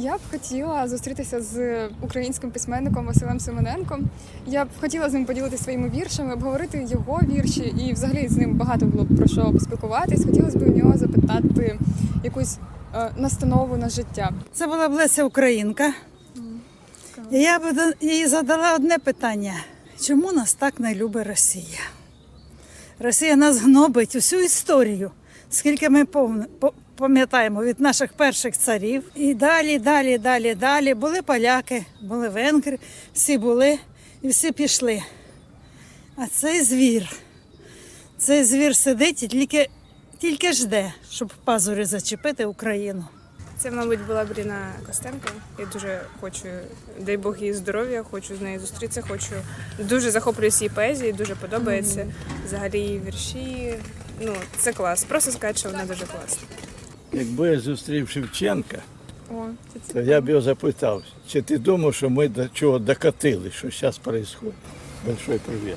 Я б хотіла зустрітися з українським письменником Василем Семененком. Я б хотіла з ним поділитися своїми віршами, обговорити його вірші, і взагалі з ним багато було б про що поспілкуватись. Хотілося б у нього запитати якусь е, настанову на життя. Це була б Леся Українка. І я б їй задала одне питання: чому нас так не любить Росія? Росія нас гнобить усю історію, скільки ми повн- по- пам'ятаємо від наших перших царів. І далі, далі, далі, далі. Були поляки, були венгри, всі були і всі пішли. А цей звір, цей звір сидить і тільки, тільки жде, щоб пазурі зачепити Україну. Це, мабуть, була Бріна Костенко. Я дуже хочу, дай Бог їй здоров'я, хочу з нею зустрітися, хочу дуже захоплююсь її поезією, дуже подобається. Взагалі її вірші. Ну, це клас. Просто сказати, що вона дуже класна. Якби я зустрів Шевченка, О, це то я б його запитав, чи ти думав, що ми до чого докатили, що зараз відбувається? Большой привіт.